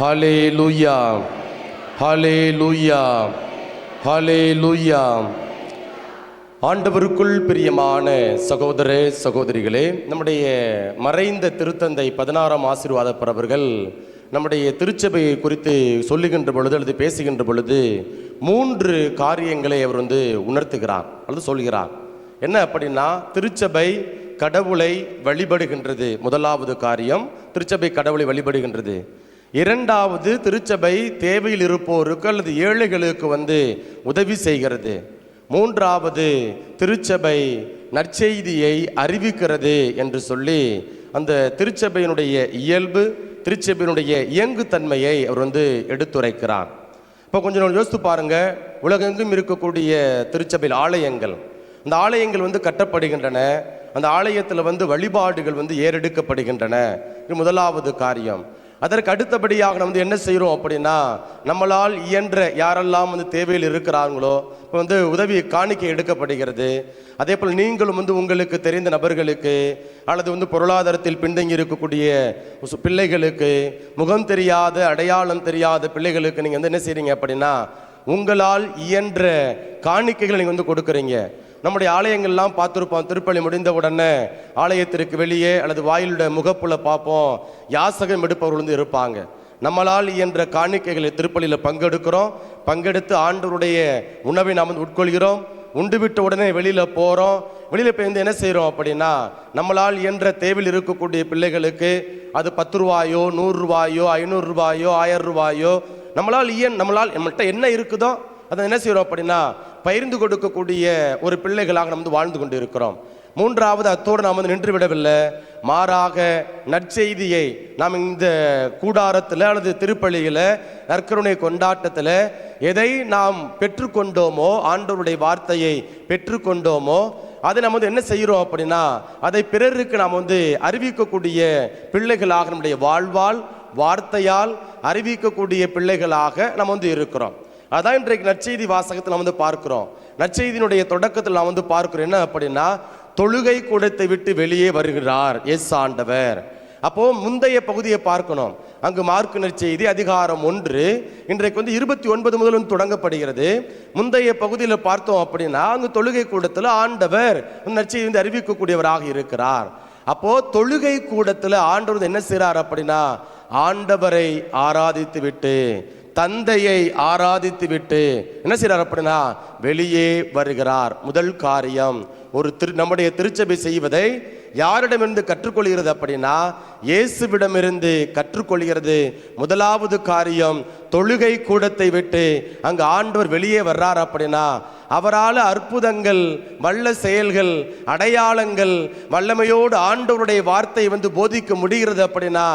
ஹலே லூயா ஹலே லூயா ஹலே லூயா ஆண்டவருக்குள் பிரியமான சகோதர சகோதரிகளே நம்முடைய மறைந்த திருத்தந்தை பதினாறாம் ஆசீர்வாத அவர்கள் நம்முடைய திருச்சபையை குறித்து சொல்லுகின்ற பொழுது அல்லது பேசுகின்ற பொழுது மூன்று காரியங்களை அவர் வந்து உணர்த்துகிறார் அல்லது சொல்கிறார். என்ன அப்படின்னா திருச்சபை கடவுளை வழிபடுகின்றது. முதலாவது காரியம் திருச்சபை கடவுளை வழிபடுகின்றது. இரண்டாவது திருச்சபை தேவையில் இருப்போருக்கு அல்லது ஏழைகளுக்கு வந்து உதவி செய்கிறது. மூன்றாவது திருச்சபை நற்செய்தியை அறிவிக்கிறது என்று சொல்லி அந்த திருச்சபையினுடைய இயல்பு திருச்சபையினுடைய இயங்குத்தன்மையை அவர் வந்து எடுத்துரைக்கிறார். இப்போ கொஞ்சம் நாள் யோசித்து பாருங்கள் உலகெங்கும் இருக்கக்கூடிய திருச்சபையில் ஆலயங்கள். அந்த ஆலயங்கள் வந்து கட்டப்படுகின்றன. அந்த ஆலயத்தில் வந்து வழிபாடுகள் வந்து ஏறெடுக்கப்படுகின்றன. இது முதலாவது காரியம். அதற்கு அடுத்தபடியாக நம்ம வந்து என்ன செய்கிறோம் அப்படின்னா நம்மளால் இயன்ற யாரெல்லாம் வந்து தேவையில் இருக்கிறாங்களோ இப்போ வந்து உதவி காணிக்கை எடுக்கப்படுகிறது. அதே போல் நீங்களும் வந்து உங்களுக்கு தெரிந்த நபர்களுக்கு அல்லது வந்து பொருளாதாரத்தில் பின்தங்கி இருக்கக்கூடிய பிள்ளைகளுக்கு முகம் தெரியாத அடையாளம் தெரியாத பிள்ளைகளுக்கு நீங்கள் வந்து என்ன செய்கிறீங்க அப்படின்னா உங்களால் இயன்ற காணிக்கைகளை நீங்கள் வந்து கொடுக்குறீங்க. நம்முடைய ஆலயங்கள்லாம் பார்த்துருப்போம். திருப்பலி முடிந்த உடனே ஆலயத்திற்கு வெளியே அல்லது வாயிலுடைய முகப்புல பார்ப்போம். யாசகம் எடுப்பவர்கள் வந்து இருப்பாங்க. நம்மளால் இயன்ற காணிக்கைகளை திருப்பலியில் பங்கெடுக்கிறோம். பங்கெடுத்து ஆண்டவருடைய உணவை நாம் வந்து உட்கொள்கிறோம். உண்டு விட்ட உடனே வெளியில் போகிறோம் வெளியில் போய் வந்து என்ன செய்கிறோம் அப்படின்னா நம்மளால் இயன்ற தேவையில் இருக்கக்கூடிய பிள்ளைகளுக்கு அது பத்து ரூபாயோ நூறுரூவாயோ ஐநூறுரூவாயோ ஐநூறு ரூபாயோ ஆயிரம் ரூபாயோ நம்மளால் இயன் நம்மளால் நம்மள்கிட்ட என்ன இருக்குதோ அதை என்ன செய்கிறோம் அப்படின்னா பகிர்ந்து கொடுக்கக்கூடிய ஒரு பிள்ளைகளாக நம்ம வந்து வாழ்ந்து கொண்டு இருக்கிறோம் மூன்றாவது அத்தோடு நாம் வந்து நின்று விடவில்லை மாறாக நற்செய்தியை நாம் இந்த கூடாரத்தில் அல்லது திருப்பள்ளியில் நற்கருணை கொண்டாட்டத்தில் எதை நாம் பெற்றுக்கொண்டோமோ ஆண்டவருடைய வார்த்தையை பெற்றுக்கொண்டோமோ அதை நம்ம வந்து என்ன செய்கிறோம் அப்படின்னா அதை பிறருக்கு நாம் வந்து அறிவிக்கக்கூடிய பிள்ளைகளாக நம்முடைய வாழ்வால் வார்த்தையால் அறிவிக்கக்கூடிய பிள்ளைகளாக நம்ம வந்து இருக்கிறோம். அதான் இன்றைக்கு நற்செய்தி வாசகத்தில் நாம் வந்து பார்க்கிறோம். நற்செய்தியினுடைய தொடக்கத்தில் நாம் வந்து பார்க்கிறோம். என்ன அப்படின்னா தொழுகை கூடத்தை விட்டு வெளியே வருகிறார். எஸ் ஆண்டவர். அப்போ முந்தைய பகுதியை பார்க்கணும். அங்கு மார்க்கு நற்செய்தி அதிகாரம் ஒன்று. இன்றைக்கு வந்து இருபத்தி ஒன்பது முதல் வந்து தொடங்கப்படுகிறது. முந்தைய பகுதியில் பார்த்தோம் அப்படின்னா அங்கு தொழுகை கூடத்தில் ஆண்டவர் நற்செய்தி வந்து அறிவிக்கக்கூடியவராக இருக்கிறார். அப்போ தொழுகை கூடத்தில் ஆண்டவர் என்ன செய்கிறார் அப்படின்னா ஆண்டவரை ஆராதித்து விட்டு தந்தையை ஆராதித்து விட்டு என்ன செய்கிறார் அப்படின்னா வெளியே வருகிறார். முதல் காரியம் ஒரு திரு நம்முடைய திருச்சபை செய்வதை யாரிடமிருந்து கற்றுக்கொள்கிறது அப்படின்னா இயேசுவிடமிருந்து கற்றுக்கொள்கிறது. முதலாவது காரியம் தொழுகை கூடத்தை விட்டு அங்கு ஆண்டவர் வெளியே வர்றார் அப்படின்னா அவரால் அற்புதங்கள் வல்ல செயல்கள் அடையாளங்கள் வல்லமையோடு ஆண்டவருடைய வார்த்தை வந்து போதிக்க முடிகிறது அப்படின்னா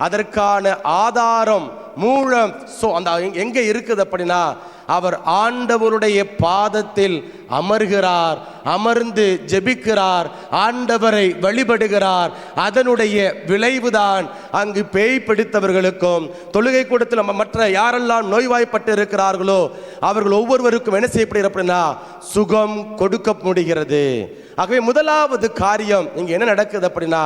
அதற்கான ஆதாரம் மூலம் ஸோ அந்த எங்கே இருக்குது அப்படின்னா அவர் ஆண்டவருடைய பாதத்தில் அமர்கிறார் அமர்ந்து ஜெபிக்கிறார் ஆண்டவரை வழிபடுகிறார். அதனுடைய விளைவுதான் அங்கு பேய் பிடித்தவர்களுக்கும் தொழுகை கூடத்தில் நம்ம மற்ற யாரெல்லாம் நோய்வாய்ப்பட்டு இருக்கிறார்களோ அவர்கள் ஒவ்வொருவருக்கும் என்ன செய்யப்படுகிற அப்படின்னா சுகம் கொடுக்க முடிகிறது. ஆகவே முதலாவது காரியம் இங்கே என்ன நடக்குது அப்படின்னா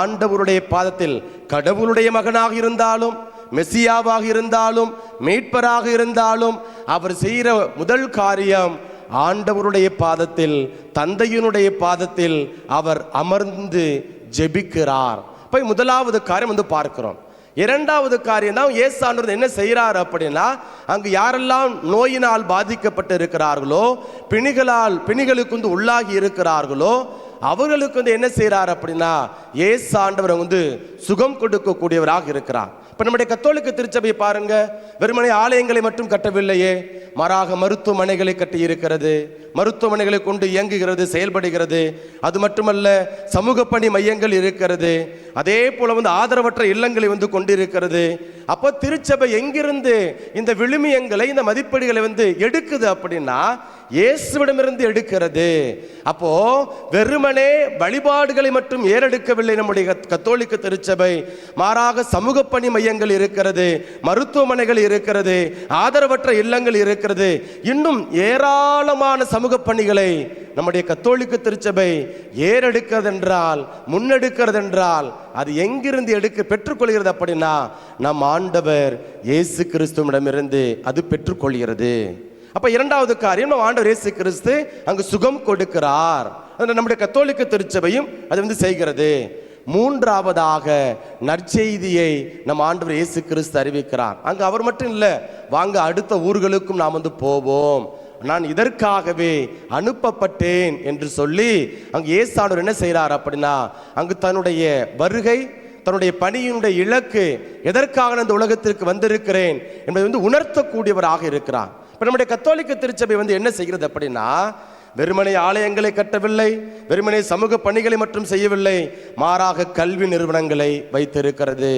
ஆண்டவருடைய பாதத்தில் கடவுளுடைய மகனாக இருந்தாலும் மெசியாவாக இருந்தாலும் மீட்பராக இருந்தாலும் அவர் செய்கிற முதல் காரியம் ஆண்டவருடைய பாதத்தில் தந்தையினுடைய பாதத்தில் அவர் அமர்ந்து ஜெபிக்கிறார். போய் முதலாவது காரியம் வந்து பார்க்கிறோம். இரண்டாவது காரியம் தான் ஏசானவர் என்ன செய்கிறார் அப்படின்னா அங்கு யாரெல்லாம் நோயினால் பாதிக்கப்பட்டு இருக்கிறார்களோ பிணிகளால் பிணிகளுக்கு வந்து உள்ளாகி இருக்கிறார்களோ அவர்களுக்கு வந்து என்ன செய்கிறார் அப்படின்னா ஏசாண்டவர் வந்து சுகம் கொடுக்கக்கூடியவராக இருக்கிறார். இப்போ நம்முடைய கத்தோலிக்க திருச்சபை பாருங்க வெறுமனை ஆலயங்களை மட்டும் கட்டவில்லையே. மாறாக மருத்துவமனைகளை கட்டியிருக்கிறது. மருத்துவமனைகளை கொண்டு இயங்குகிறது செயல்படுகிறது. அது மட்டுமல்ல சமூக பணி மையங்கள் இருக்கிறது. அதே போல வந்து ஆதரவற்ற இல்லங்களை வந்து கொண்டிருக்கிறது. அப்போ திருச்சபை எங்கிருந்து இந்த விழுமியங்களை இந்த மதிப்பீடுகளை வந்து எடுக்குது அப்படின்னா இயேசுவிடமிருந்து எடுக்கிறது. அப்போ வெறுமனே வழிபாடுகளை மட்டும் ஏறெடுக்கவில்லை நம்முடைய கத்தோலிக்க திருச்சபை. மாறாக சமூக பணி மையங்கள் இருக்கிறது மருத்துவமனைகள் இருக்கிறது ஆதரவற்ற இல்லங்கள் இருக்கிறது. இன்னும் ஏராளமான சமூக பணிகளை நம்முடைய கத்தோலிக்க திருச்சபை ஏறெடுக்கிறதென்றால் முன்னெடுக்கிறதென்றால் அது எங்கிருந்து எடுக்க பெற்றுக்கொள்கிறது அப்படின்னா நம் ஆண்டவர் இயேசு கிறிஸ்துவிடமிருந்து அது பெற்றுக்கொள்கிறது. அப்போ இரண்டாவது காரியம் நம்ம ஆண்டவர் இயேசு கிறிஸ்து அங்கு சுகம் கொடுக்கிறார். நம்முடைய கத்தோலிக்க திருச்சபையும் அது வந்து செய்கிறது. மூன்றாவதாக நற்செய்தியை நம் ஆண்டவர் இயேசு கிறிஸ்து அறிவிக்கிறார். அங்கே அவர் மட்டும் இல்லை வாங்க அடுத்த ஊர்களுக்கும் நாம் வந்து போவோம். நான் இதற்காகவே அனுப்பப்பட்டேன் என்று சொல்லி அங்கு இயேசானவர் என்ன செய்கிறார் அப்படின்னா அங்கு தன்னுடைய வருகை தன்னுடைய பணியினுடைய இலக்கு எதற்காக இந்த உலகத்திற்கு வந்திருக்கிறேன் என்பதை வந்து உணர்த்தக்கூடியவராக இருக்கிறார். இப்போ நம்முடைய கத்தோலிக்க திருச்சபை வந்து என்ன செய்கிறது அப்படின்னா வெறுமனை ஆலயங்களை கட்டவில்லை வெறுமனை சமூக பணிகளை மட்டும் செய்யவில்லை மாறாக கல்வி நிறுவனங்களை வைத்திருக்கிறது.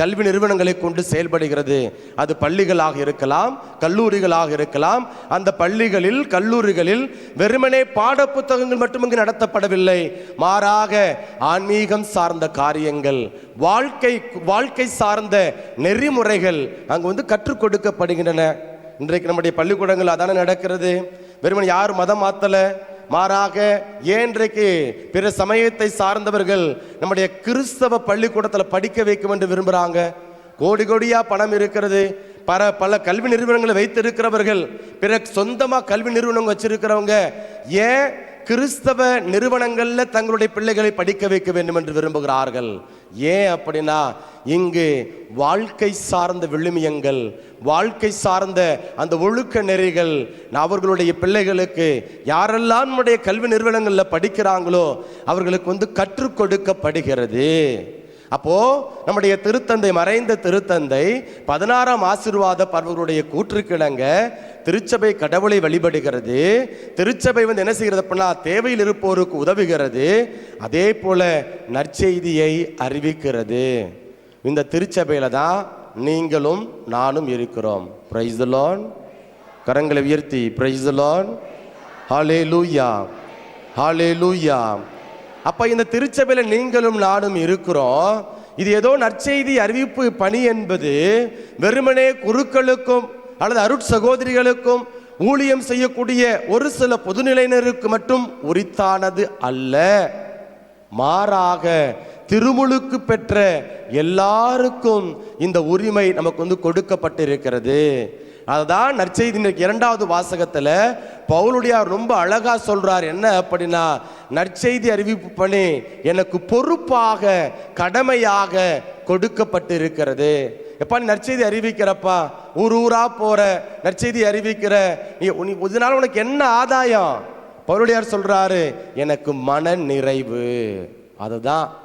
கல்வி நிறுவனங்களை கொண்டு செயல்படுகிறது. அது பள்ளிகளாக இருக்கலாம் கல்லூரிகளாக இருக்கலாம். அந்த பள்ளிகளில் கல்லூரிகளில் வெறுமனே பாடப்புத்தகங்கள் மட்டும் இங்கு நடத்தப்படவில்லை. மாறாக ஆன்மீகம் சார்ந்த காரியங்கள் வாழ்க்கை வாழ்க்கை சார்ந்த நெறிமுறைகள் அங்கு வந்து கற்றுக் கொடுக்கப்படுகின்றன. இன்றைக்கு நம்முடைய பள்ளிக்கூடங்கள் அதானே நடக்கிறது? வெறுமன் யாரும் மதம் மாத்தல. மாறாக ஏன்றைக்கு பிற சமயத்தை சார்ந்தவர்கள் நம்முடைய கிறிஸ்தவ பள்ளிக்கூடத்தில் படிக்க வைக்கும் என்று விரும்புகிறாங்க கோடி கோடியா பணம் இருக்கிறது. பல பல கல்வி நிறுவனங்களை வைத்திருக்கிறவர்கள் பிற சொந்தமாக கல்வி நிறுவனம் வச்சிருக்கிறவங்க ஏன் கிறிஸ்தவ நிறுவனங்களில் தங்களுடைய பிள்ளைகளை படிக்க வைக்க வேண்டும் என்று விரும்புகிறார்கள். ஏன் அப்படின்னா இங்கு வாழ்க்கை சார்ந்த விழுமியங்கள் வாழ்க்கை சார்ந்த அந்த ஒழுக்க நெறிகள் அவர்களுடைய பிள்ளைகளுக்கு யாரெல்லாம் நம்முடைய கல்வி நிறுவனங்களில் படிக்கிறாங்களோ அவர்களுக்கு வந்து கற்றுக் கொடுக்கப்படுகிறது. அப்போ நம்முடைய திருத்தந்தை மறைந்த திருத்தந்தை பதினாறாம் ஆசீர்வாத பர்வர்களுடைய கூற்றுக்கிழங்க திருச்சபை கடவுளை வழிபடுகிறது. திருச்சபை வந்து என்ன செய்கிறது அப்படின்னா தேவையில் இருப்போருக்கு உதவுகிறது. அதே போல நற்செய்தியை அறிவிக்கிறது. இந்த திருச்சபையில தான் நீங்களும் நானும் இருக்கிறோம். பிரைஸ் லான் கரங்களை உயர்த்தி பிரைஸ் லான் ஹாலே லூயா ஹாலே லூயா அப்போ இந்த திருச்சபையில் நீங்களும் நானும் இருக்கிறோம். இது ஏதோ நற்செய்தி அறிவிப்பு பணி என்பது வெறுமனே குருக்களுக்கும் அல்லது அருட் சகோதரிகளுக்கும் ஊழியம் செய்யக்கூடிய ஒரு சில பொதுநிலையினருக்கு மட்டும் உரித்தானது அல்ல. மாறாக திருமுழுக்கு பெற்ற எல்லாருக்கும் இந்த உரிமை நமக்கு வந்து கொடுக்கப்பட்டிருக்கிறது. அதுதான் நற்செய்தி. இன்றைக்கு இரண்டாவது வாசகத்தில் பவுலுடையார் ரொம்ப அழகாக சொல்கிறார் என்ன அப்படின்னா நற்செய்தி அறிவிப்பு பணி எனக்கு பொறுப்பாக கடமையாக கொடுக்கப்பட்டிருக்கிறது. எப்பா நீ நற்செய்தி அறிவிக்கிறப்பா ஊர் ஊராக போகிற நற்செய்தி அறிவிக்கிற நீ உனி இதனால உனக்கு என்ன ஆதாயம்? பவுலுடையார் சொல்கிறாரு எனக்கு மன நிறைவு. அதுதான்.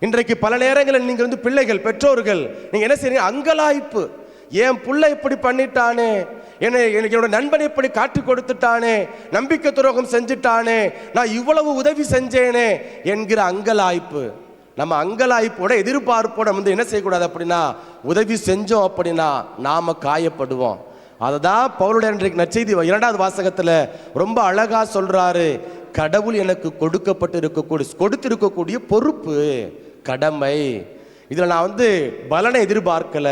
இன்றைக்கு பல நேரங்களில் நீங்கள் வந்து பிள்ளைகள் பெற்றோர்கள் நீங்கள் என்ன செய்றீங்க? அங்கலாய்ப்பு. என் புள்ள இப்படி பண்ணிட்டானே. என்னை எனக்கு என்னோட நண்பன் இப்படி காட்டி கொடுத்துட்டானே. நம்பிக்கை துரோகம் செஞ்சுட்டானே. நான் இவ்வளவு உதவி செஞ்சேனே என்கிற அங்கலாய்ப்பு. நம்ம அங்கலாய்ப்போட எதிர்பார்ப்போட வந்து என்ன செய்யக்கூடாது அப்படின்னா உதவி செஞ்சோம் அப்படின்னா நாம் காயப்படுவோம். அதை தான் பவுலுடைய இன்றைக்கு நச்செய்தி இரண்டாவது வாசகத்தில் ரொம்ப அழகாக சொல்கிறாரு கடவுள் எனக்கு கொடுக்கப்பட்டு இருக்கக்கூடிய கொடுத்திருக்கக்கூடிய பொறுப்பு கடமை. இதில் நான் வந்து பலனை எதிர்பார்க்கல.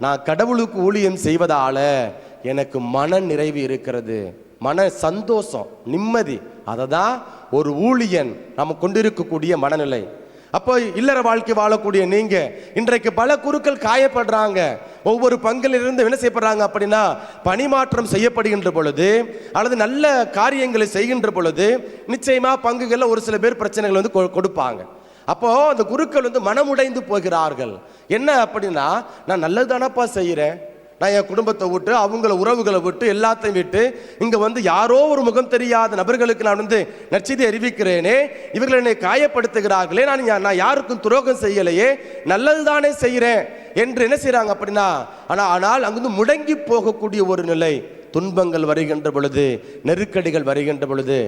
நான் கடவுளுக்கு ஊழியம் செய்வதால எனக்கு மன நிறைவு இருக்கிறது. மன சந்தோஷம் நிம்மதி. அதை தான் ஒரு ஊழியன் நம்ம கொண்டிருக்கக்கூடிய மனநிலை. அப்போ இல்லற வாழ்க்கை வாழக்கூடிய நீங்க இன்றைக்கு பல குருக்கள் காயப்படுறாங்க. ஒவ்வொரு பங்கிலிருந்து என்ன செய்யப்படுறாங்க அப்படின்னா பணிமாற்றம் செய்யப்படுகின்ற பொழுது அல்லது நல்ல காரியங்களை செய்கின்ற பொழுது நிச்சயமா பங்குகளில் ஒரு சில பேர் பிரச்சனைகள் வந்து கொ- கொடுப்பாங்க. அப்போ அந்த குருக்கள் வந்து மனமுடைந்து போகிறார்கள். என்ன அப்படின்னா நான் நல்லது தானப்பா செய்கிறேன் நான் என் குடும்பத்தை விட்டு அவங்கள உறவுகளை விட்டு எல்லாத்தையும் விட்டு இங்கே வந்து யாரோ ஒரு முகம் தெரியாத நபர்களுக்கு நான் வந்து நற்செய்தி அறிவிக்கிறேனே. இவர்கள் என்னை காயப்படுத்துகிறார்களே. நான் நான் யாருக்கும் துரோகம் செய்யலையே. நல்லது தானே செய்கிறேன் என்று என்ன செய்கிறாங்க அப்படின்னா ஆனால் ஆனால் அங்கிருந்து முடங்கி போகக்கூடிய ஒரு நிலை துன்பங்கள் வருகின்ற பொழுது நெருக்கடிகள் வருகின்ற பொழுது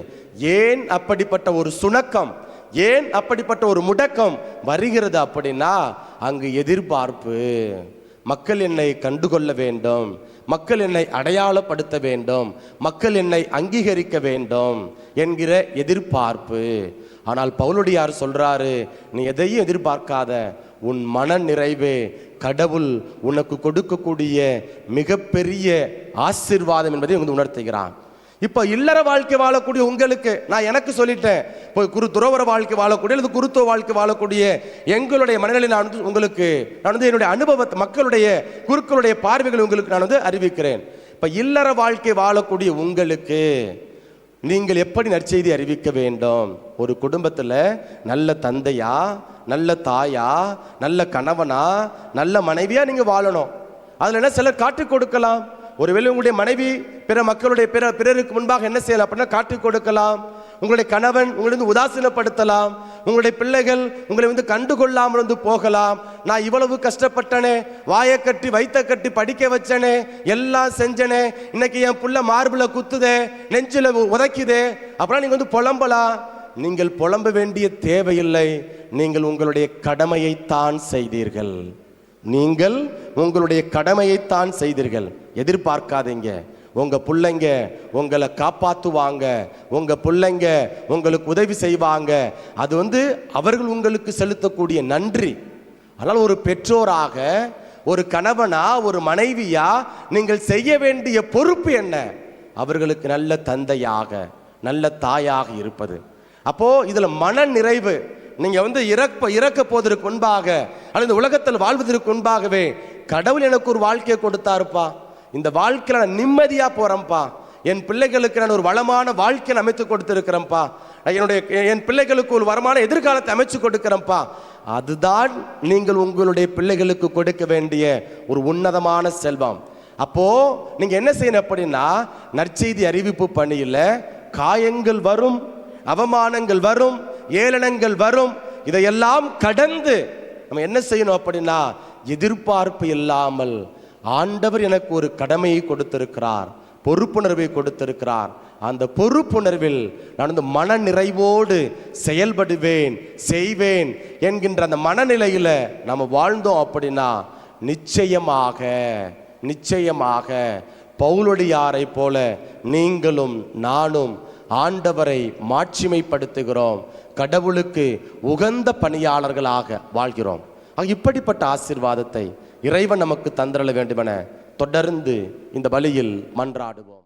ஏன் அப்படிப்பட்ட ஒரு சுணக்கம் ஏன் அப்படிப்பட்ட ஒரு முடக்கம் வருகிறது அப்படின்னா அங்கு எதிர்பார்ப்பு. மக்கள் என்னை கண்டுகொள்ள வேண்டும். மக்கள் என்னை அடையாளப்படுத்த வேண்டும். மக்கள் என்னை அங்கீகரிக்க வேண்டும் என்கிற எதிர்பார்ப்பு. ஆனால் பவுலுடையார் சொல்றாரு நீ எதையும் எதிர்பார்க்காத. உன் மன நிறைவே கடவுள் உனக்கு கொடுக்கக்கூடிய மிகப்பெரிய ஆசீர்வாதம் என்பதை வந்து உணர்த்துகிறான். இப்போ இல்லற வாழ்க்கை வாழக்கூடிய உங்களுக்கு நான் எனக்கு சொல்லிட்டேன். இப்போ குரு துறவர வாழ்க்கை வாழக்கூடிய அல்லது குருத்துவ வாழ்க்கை வாழக்கூடிய எங்களுடைய மனநிலை நான் வந்து உங்களுக்கு நான் வந்து என்னுடைய அனுபவத்தை மக்களுடைய குருக்களுடைய பார்வைகள் உங்களுக்கு நான் வந்து அறிவிக்கிறேன். இப்போ இல்லற வாழ்க்கை வாழக்கூடிய உங்களுக்கு நீங்கள் எப்படி நற்செய்தி அறிவிக்க வேண்டும்? ஒரு குடும்பத்தில் நல்ல தந்தையா நல்ல தாயா நல்ல கணவனா நல்ல மனைவியா நீங்கள் வாழணும். அதில் என்ன சிலர் காட்டி கொடுக்கலாம்? ஒருவேளை உங்களுடைய மனைவி பிற மக்களுடைய பிற பிறருக்கு முன்பாக என்ன செய்யலாம் அப்படின்னா காட்டிக் கொடுக்கலாம். உங்களுடைய கணவன் உங்களை வந்து உதாசீனப்படுத்தலாம். உங்களுடைய பிள்ளைகள் உங்களை வந்து கண்டுகொள்ளாமல் வந்து போகலாம். நான் இவ்வளவு கஷ்டப்பட்டனே வாயை கட்டி வைத்த கட்டி படிக்க வச்சனே எல்லாம் செஞ்சனே இன்னைக்கு என் புள்ள மார்பிள குத்துதே நெஞ்சில் உதைக்குதே அப்புறம் நீங்கள் வந்து புலம்பலாம். நீங்கள் புலம்ப வேண்டிய தேவையில்லை. நீங்கள் உங்களுடைய கடமையைத்தான் செய்தீர்கள். நீங்கள் உங்களுடைய கடமையைத்தான் செய்தீர்கள். எதிர்பார்க்காதீங்க. உங்கள் பிள்ளைங்க உங்களை காப்பாற்றுவாங்க உங்கள் பிள்ளைங்க உங்களுக்கு உதவி செய்வாங்க. அது வந்து அவர்கள் உங்களுக்கு செலுத்தக்கூடிய நன்றி. ஆனால் ஒரு பெற்றோராக ஒரு கணவனா ஒரு மனைவியா நீங்கள் செய்ய வேண்டிய பொறுப்பு என்ன? அவர்களுக்கு நல்ல தந்தையாக நல்ல தாயாக இருப்பது. அப்போது இதில் மன நிறைவு நீங்கள் வந்து இறப்ப இறக்க போவதற்கு முன்பாக அல்லது உலகத்தில் வாழ்வதற்கு முன்பாகவே கடவுள் எனக்கு ஒரு வாழ்க்கையை கொடுத்தாருப்பா. இந்த வாழ்க்கையில நான் நிம்மதியாக போகிறேன்ப்பா என் பிள்ளைகளுக்கு நான் ஒரு வளமான வாழ்க்கையை அமைத்து கொடுத்துருக்குறேன்ப்பா. என்னுடைய என் பிள்ளைகளுக்கு ஒரு வரமான எதிர்காலத்தை அமைச்சு கொடுக்கிறேன்ப்பா. அதுதான் நீங்கள் உங்களுடைய பிள்ளைகளுக்கு கொடுக்க வேண்டிய ஒரு உன்னதமான செல்வம். அப்போ நீங்க என்ன செய்யணும் அப்படின்னா நற்செய்தி அறிவிப்பு பணியில் காயங்கள் வரும் அவமானங்கள் வரும் ஏளனங்கள் வரும். இதையெல்லாம் கடந்து நம்ம என்ன செய்யணும் அப்படின்னா எதிர்பார்ப்பு இல்லாமல் ஆண்டவர் எனக்கு ஒரு கடமையை கொடுத்திருக்கிறார் பொறுப்புணர்வை கொடுத்திருக்கிறார். அந்த பொறுப்புணர்வில் நான் வந்து மன நிறைவோடு செயல்படுவேன் செய்வேன் என்கின்ற அந்த மனநிலையில் நம்ம வாழ்ந்தோம் அப்படின்னா நிச்சயமாக நிச்சயமாக பவுலடியாரை போல நீங்களும் நானும் ஆண்டவரை மாட்சிமைப்படுத்துகிறோம் கடவுளுக்கு உகந்த பணியாளர்களாக வாழ்கிறோம். இப்படிப்பட்ட ஆசீர்வாதத்தை இறைவன் நமக்கு தந்திரல வேண்டுமென தொடர்ந்து இந்த பலியில் மன்றாடுவோம்.